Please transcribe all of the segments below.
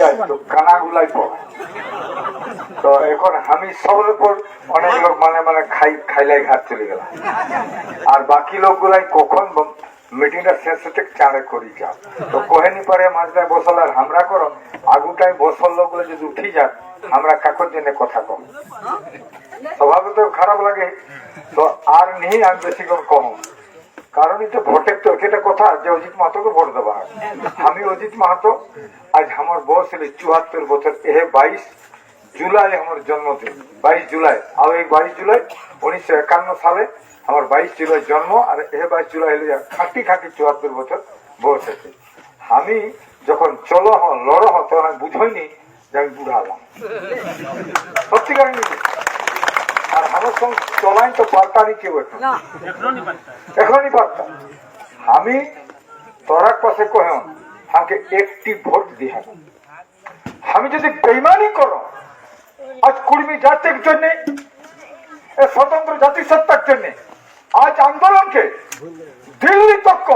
যাই তো কানাগুলাই পড়ে। তো এখন আমি সবের উপর অনেক লোক মানে মানে খাই খাইলাই ঘাট চলে গেলাম। আর বাকি লোকগুলাই কখন মিটিংটা শেষ হতে চাঁড়ে করি যাও। তো কোহেনি পরে মাঝটায় বসল আর আমরা করো আগুটাই বসল লোকগুলো যদি উঠি যাক আমরা কাকর জন্য কথা কম। স্বভাবে তো খারাপ লাগে। তো আর নেই আমি বেশিক্ষণ কম। কারণ এই এটা ভোটের তো এটা কথা, যে অজিত মাহাতোকে ভোট দেওয়া আমি অজিত মাহাতো, আজ আমার বয়স হলে চুয়াত্তর বছর, এ বাইশ জুলাই আমার জন্মদিন। বাইশ জুলাই আর এই বাইশ জুলাই উনিশশো একান্ন সালে আমার বাইশ জুলাই জন্ম, আর এ বাইশ জুলাই হলে খাটি খাটি চুয়াত্তর বছর বয়স আছে আমি যখন চলো হ লড়ো হ তখন আমি বুঝইনি যে আমি বুড়া হলাম। সত্যিকার আমার সঙ্গে চলাই তো পাল্টানি কেউ এখন এখনই পারতাম আমি তোরার পাশে কহেন আমাকে একটি ভোট দিয়ে আমি যদি বেইমানি করো আজ কুর্মী জাতির জন্য স্বতন্ত্র জাতিসত্তার জন্য আজ আন্দোলনকে দিল্লি তক্ক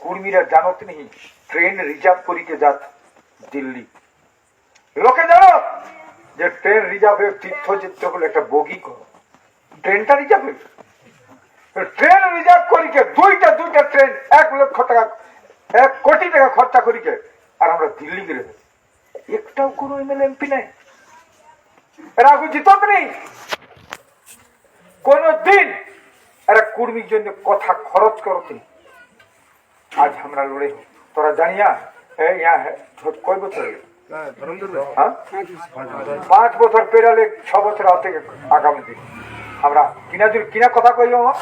কুর্মীরা জানত নি ট্রেন রিজার্ভ করিকে যাত দিল্লি। লোকে জানো যে ট্রেন রিজার্ভ তীর্থ যেতে হলে একটা বগি করো। ট্রেনটা রিজার্ভ? ট্রেন রিজার্ভ করিকে, দুইটা দুইটা ট্রেন, এক লক্ষ টাকা, এক কোটি টাকা খরচা করিকে, আর আমরা দিল্লি গেলে। একটাও কোনো এমএলএ, এমপি নাই। এরা আগে জিতত নেই। কোন দিন এরা কুর্মীর জন্য কথা খরচ করতে। আজ আমরা লড়ে তোরা জানিয়া হ্যাঁ ইয়া হ্যাঁ কয় বছর? পাঁচ বছর পেরালে ছ বছর আগে আগামী দিন। আমরা কিনা যদি কিনা কথা কই আমার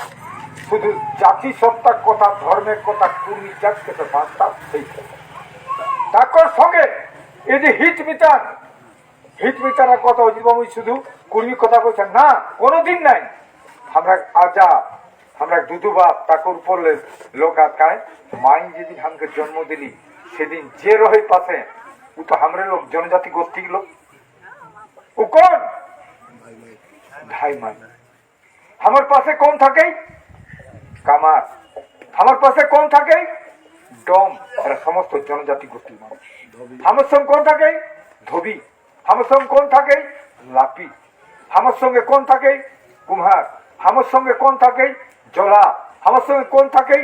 শুধু জাতি সত্তার কথা ধর্মের কথা কুর্মী জাত কথা বার্তা সেই তাকর সঙ্গে এই যে হিট মিটার, হিট মিটারের কথা অজিত বাবু, শুধু কুর্মী কথা কইছেন না, কোনোদিন নাই। আমরা আজা আমরা দুদু বাপ তাকর পড়লে লোক আটকায়। মাই যেদিন আমাকে জন্ম দিলি, সেদিন যে রহে পাশে ও তো हमरे লোক জনজাতি গোষ্ঠীর লোক ও কোন ভাই মাই আমার পাশে কোন থাকে কামার আমার পাশে কোন থাকে ডম এরা সমস্ত জনজাতি গোষ্ঠীর মানুষ আমার সঙ্গে কোন থাকে ধোবি আমার সঙ্গে কোন থাকে লাপি আমার সঙ্গে কোন থাকে কুম্হার আমার সঙ্গে কোন থাকে জলা আমার সঙ্গে কোন থাকে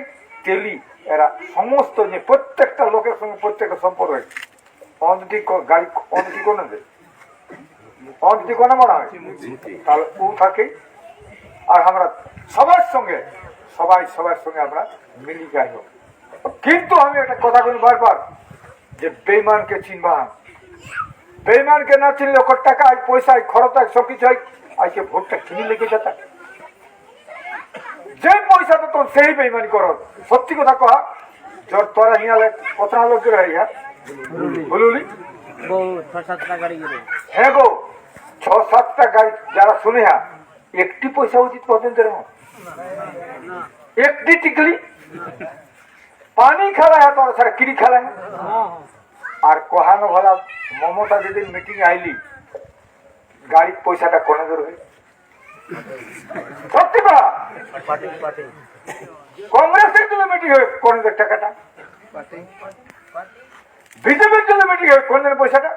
তেলি এরা সমস্ত যে প্রত্যেকটা লোকের সঙ্গে প্রত্যেকটা সম্পর্ক হয়? কিন্তু আমি একটা কথা বলি বারবার, যে বেইমানকে চিনবা বেইমানকে না চিনলে ওর টাকা আজ পয়সা খরচ আজ সব কিছু আজকে ভোটটা কিনে লেগে যেত যে পয়সা তো তোর, সেই বেইমানি কর। সত্যি কথা কহা, তোরা হিয়ালে কত লোক হ্যাঁ বলুলি বহু ছ সাতটা গাড়ি গেলে। হ্যাঁ গো ছ সাতটা গাড়ি যারা শুনে হ্যাঁ একটি পয়সা উচিত পর্যন্ত একটি টিকলি। পানি খেলা হ্যাঁ তোর সারা কিরি খেলা হ্যাঁ। আর কহানো ভালা মমতা যেদিন মিটিং আইলি গাড়ির পয়সাটা কোনে ধরবে? সত্যি কথা? কংগ্রেসের জন্য মিটিং হয়ে কোনে টাকাটা। বিজেপির জন্য মিটিং হয়ে কোনে দেয় পয়সাটা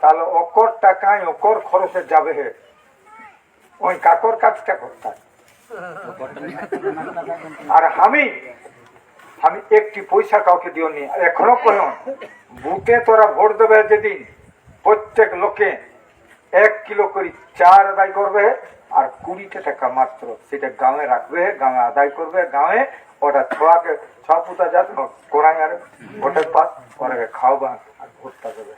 তাহলে অকর টাকায় অকর খরচে যাবে হে। ওই কাকর কাজটা করতে আর আমি আমি একটি পয়সা কাউকে দিও নি এখনও কহিও বুথে তোরা ভোট দেবে যেদিন প্রত্যেক লোকে এক কিলো করে চার আদায় করবে আর কুড়িটা টাকা মাত্র সেটা গাঁয়ে রাখবে গাঁয়ে আদায় করবে গাঁয়ে ওটা ছোয়াকে ছ পুতা যাত কোরআন আর ভোটের পাস ওনাকে খাওয়াবা আর ভোটটা দেবে।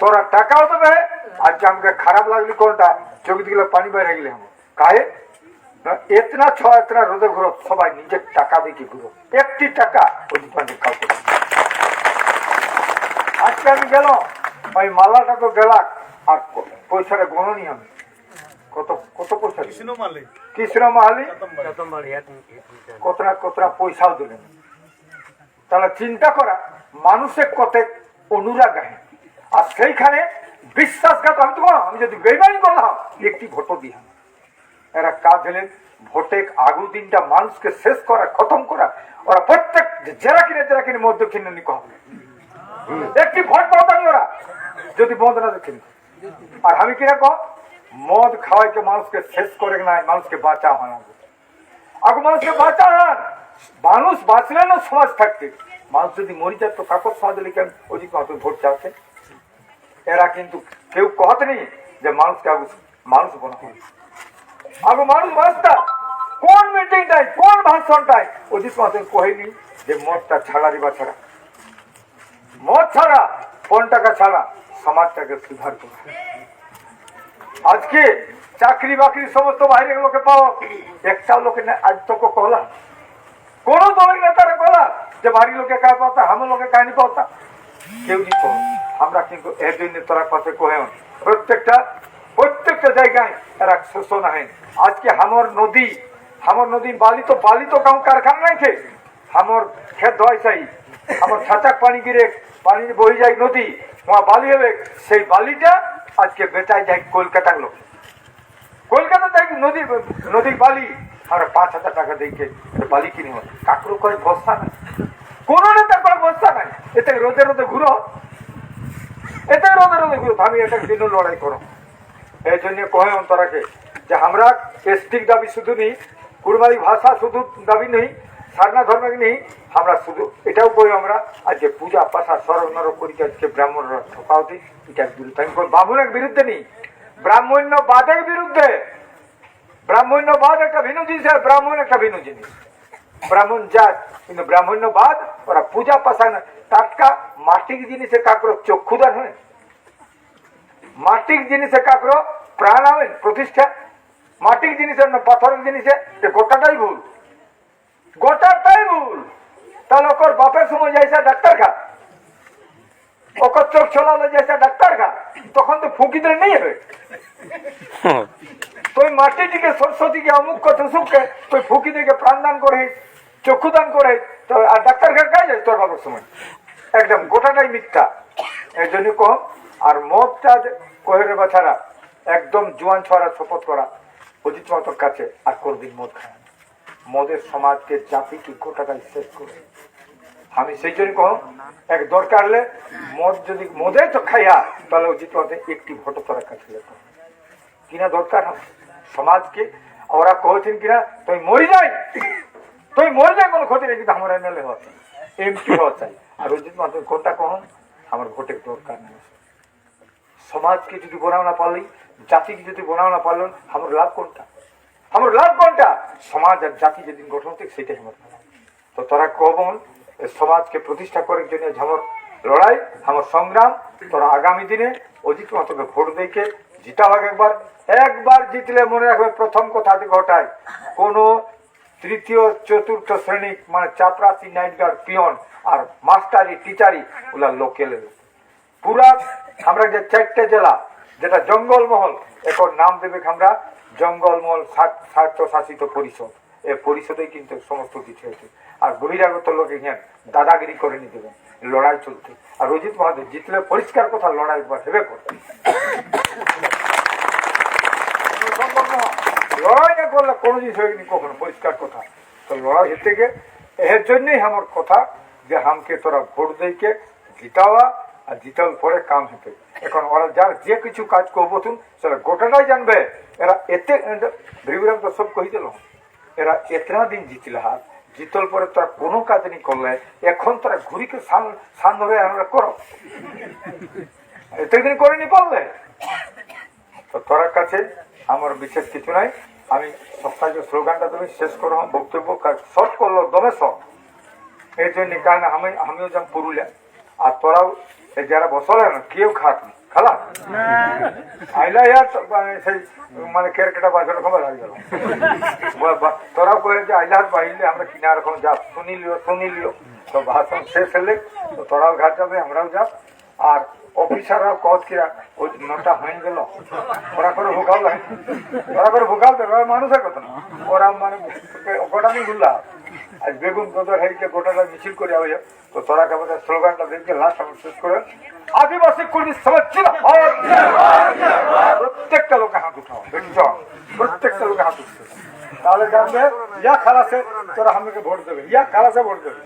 তোরা টাকাও দেবে যে আমাকে খারাপ লাগলি কোনটা চোখ দিকে পানি বাইরে গেলে हम কাহে এতনা ছ এতনা রোদে ঘুরো, সবাই নিজের টাকা দেখে ঘুরো। একটি টাকা ওই দোকানে কাউকে। আজকে আমি গেল ওই মালাটা তো গেলাক, আর পয়সাটা গণনি আমি। কত কত পয়সা দিল? কতটা কতটা পয়সাও দিলেন তাহলে চিন্তা করা মানুষের কত অনুরাগ আহে আর সেইখানে বিশ্বাসঘাত আমি তো আমি যদি বেইমানি করলাম একটি ভোটও দিলাম এরা কাজ হলেন ভোটে আগু দিনটা মানুষকে শেষ করা খতম করা ওরা প্রত্যেক জেরা কিনে জেরা কিনে মধ্য কিনে নিকো হবে একটি ভোট পাওতানি ওরা যদি মদ না দেখেন আর আমি কিনা কম মদ খাওয়াইকে মানুষকে শেষ করে না, মানুষকে বাঁচা হয় আগে মানুষকে বাঁচা হন মানুষ বাঁচলে না সমাজ থাকতে মানুষ যদি মরি যায় তো কাকর সমাজ লিখে অধিক মানুষ ভোট চাচ্ছে। এরা কিন্তু কেউ কহতে নেই যে মানুষকে আগে মানুষ বলা হয়। আগে মানুষ বাঁচতা কোন মিটিংটাই কোন ভাষণটাই অধিক মানুষ কহেনি যে মদটা ছাড়া দিবা ছাড়া। মদ ছাড়া কোন টাকা ছাড়া, সমাজটাকে সুধার করা। আজকে চাকরি বাকরি সমস্ত বাইরের লোকে পাও একটা লোকে না- আজ তো কহলা কোন দলের নেতারে কহলা যে বাড়ির লোকে কাজ পাতা আমার লোকে কাহিনী পাতা কেউ দিত আমরা কিন্তু জন্য তোরা পাশে কহেন প্রত্যেকটা প্রত্যেকটা জায়গায় এরা শোষণ আহেন আজকে হামর নদী হামর নদী বালি তো বালি তো কাউ কারখানা নাই খে হামর খেত ধোয়াই চাই আমার ছাচাক পানি গিরে পানি বহি যায় নদী বালি হবে। সেই বালিটা আজকে বেটায় যাই কলকাতার লোক। কলকাতা থেকে নদী নদীর বালি। আমরা পাঁচ হাজার টাকা দিয়ে বালি কিনে কাকরো করে বস্তা নাই। কোন নেতা করে বস্তা নাই। এতে রোদে রোদে ঘুরো। এতে রোদে রোদে ঘুরো। আমি এটার জন্য লড়াই করো? এই জন্য কহে অন্তরাকে যে, আমরা এসটিক দাবি শুধু নেই, কুরবানি ভাষা শুধু দাবি নেই সারনা ধর্মের নেই? আমরা শুধু এটাও কই আমরা, আর যে পূজা, পাশা সরব নরক করি আজকে ব্রাহ্মণরা দিই এটার বিরুদ্ধে। আমি বামুনের বিরুদ্ধে নেই? ব্রাহ্মণ্যবাদের বিরুদ্ধে। ব্রাহ্মণ্যবাদ একটা ভিন্ন জিনিস, আর ব্রাহ্মণ একটা ভিন্ন জিনিস। ব্রাহ্মণ জাত, কিন্তু ব্রাহ্মণ্যবাদ, ওরা পূজা, পাশা না টাটকা, মাটির জিনিসে কাকর চক্ষুদান হয়। মাটির জিনিসে কাকর প্রাণ আবেন প্রতিষ্ঠা। মাটির জিনিসের না, পাথরের জিনিসে গোটাটাই ভুল। গোটাটাই ভুল তাহলে ওকর বাপের সময় যাইছে ডাক্তার খা ওকর চোখ যাইছে ডাক্তার খা তখন তো ফুঁকি দিলে নেই হবে। তুই মাটিটিকে সরস্বতীকে অমুক কথা তুই ফুঁকি দিকে প্রাণদান করে চক্ষুদান করে, তো আর ডাক্তার ঘর কাজ তোর বাবার সময়? একদম গোটাটাই মিথ্যা। এই জন্য কম, আর মদটা কোহের বাছারা? একদম জোয়ান ছড়া, শপথ করা। অজিত মাতর কাছে, আর কোনদিন মদ খায়। মদের সমাজকে জাতিকে গোটাটাই শেষ করে? আমি সেই জন্য কম এক দরকার হলে মদ যদি মদে তো খাইয়া, তাহলে অজিত মাতে একটি ভোট তোরা কাছে কিনা দরকার সমাজকে ওরা কহেছেন কিনা, তুই মরি যাই, তুই মরে যাই, কোনো ক্ষতি নেই, কিন্তু আমার এমএলএ হওয়া চাই। এমপি হওয়া চাই। আর অজিত মাত্র কোনটা কখন আমার ভোটের দরকার নেই। সমাজকে যদি বোনাও না পারলি, জাতিকে যদি বোনাও না পারলেন, আমার লাভ কোনটা? আমার লাভ কোনটা? সমাজ আর জাতি যেদিন গঠন থেকে সেটাই আমার তো তোরা কবন সমাজকে প্রতিষ্ঠা করার জন্য ঝামর লড়াই, আমার সংগ্রাম, তোরা আগামী দিনে অজিত মাতকে ভোট দেখে জিতা হবে একবার। একবার জিতলে মনে রাখবে প্রথম কথা ঘটায়। কোন তৃতীয়, চতুর্থ শ্রেণি মানে চাপরাশি, নাইট গার্ড, পিয়ন আর মাস্টারি, টিচারি, ওগুলা লোকেল পুরা, আমরা যে চারটে জেলা, যেটা জঙ্গলমহল, এখন নাম দেবে আমরা জঙ্গলমহল স্বার্থ- স্বার্থশাসিত পরিষদ। এ পরিষদেই কিন্তু সমস্ত কিছু হয়েছে আর বহিরাগত লোক এখানে দাদাগিরি করে নিতে লড়াই চলতে আর অজিত মহাদেব জিতলে পরিষ্কার কথা, লড়াই একবার হেবে করতে লড়াই না করলে কোনো জিনিস হয়নি কখনো, পরিষ্কার কথা। তো লড়াই হেতে গে এর জন্যই আমার কথা যে হামকে তোরা ভোট দিকে জিতাওয়া আর জিতাল পরে কাম হতে। এখন ওরা যার যে কিছু কাজ করব তুমি সেটা গোটাটাই জানবে। এরা এতে ভিড়িরাম তো সব কই দিল এরা এতনা দিন জিতলে হাত জিতল পরে তোরা কোনো কাজ নি করলে, এখন তোরা ঘুরিকে সান ধরে আমরা করো। এতে দিন করে নি পারলে। তো তোর কাছে আমার বিশেষ কিছু নাই, আমি সপ্তাহে স্লোগানটা তুমি শেষ করো বক্তব্য শর্ট করল, দমে শর্ট। এই জন্য কারণ আমি, আমিও যেমন পুরুলিয়া, আর তোরাও যারা বসলে না কেউ খাত নি খালা? আইলা ইয়ার মানে সেই মানে কেরকেটা বাজার রকম গেল। তোরাও কয়ে যে আইলাহাত বাহিলে আমরা কিনা রকম যা শুনিলিও শুনিলিও। তো ভাষণ শেষ হলে তো তোরাও ঘাট যাবে আমরাও যাব। আর অফিসাররাও কত কিরা ওই নটা হয়ে গেল। ওরা করে লাগে ওরা করে ভোগাল তো ওরা মানুষের কথা না। ওরা মানে গোটা দিন ঘুরলা আজ বেগুন কদর হেরিকে গোটাটা মিছিল করে আবে তো তোরা কেমন স্লোগানটা দেখে লাস্ট আমার শেষ করে আদিবাসী কর্মী সমাজ প্রত্যেকটা লোকে হাত উঠাও, দেখছ? প্রত্যেকটা লোকে হাত উঠছে। তাহলে জানবে, ইয়া খালাসে তোরা আমাকে ভোট দেবে, ইয়া খালাসে ভোট দেবে।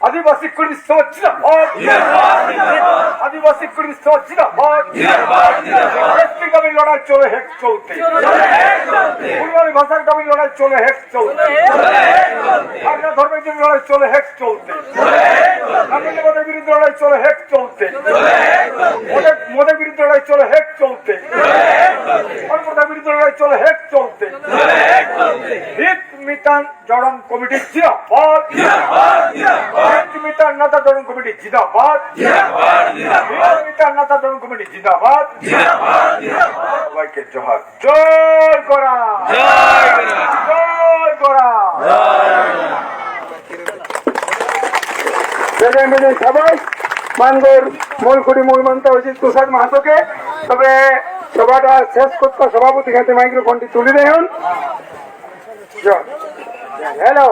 আদিবাসী কর্মী সমাজ জিন্দাবাদ। আদিবাসী কর্মী সমাজ জিন্দাবাদ। এসটি কমির লড়াই চলে হেক চলতে। ফুলবাড়ি ভাষার কমির লড়াই চলে হেক চলতে। ধর্মের জন্য লড়াই চলে হেক চলতে। সাম্রাজ্যবাদের বিরুদ্ধে লড়াই চলে হেক চলতে। মদের বিরুদ্ধে লড়াই চলে হেক চলতে। অন্যতার বিরুদ্ধে লড়াই চলে হেক চলতে। হিত মিতান জড়ন কমিটি জিন্দাবাদ। সবাইকে জহার জয় করা জয় করা সবাই মানগর মলকুড়ি মহিমন্ত হয়েছে তুষার মাহাতোকে তবে সভাটা শেষ করতে সভাপতি হাতে মাইক্রোফোনটি তুলে দেন। হ্যালো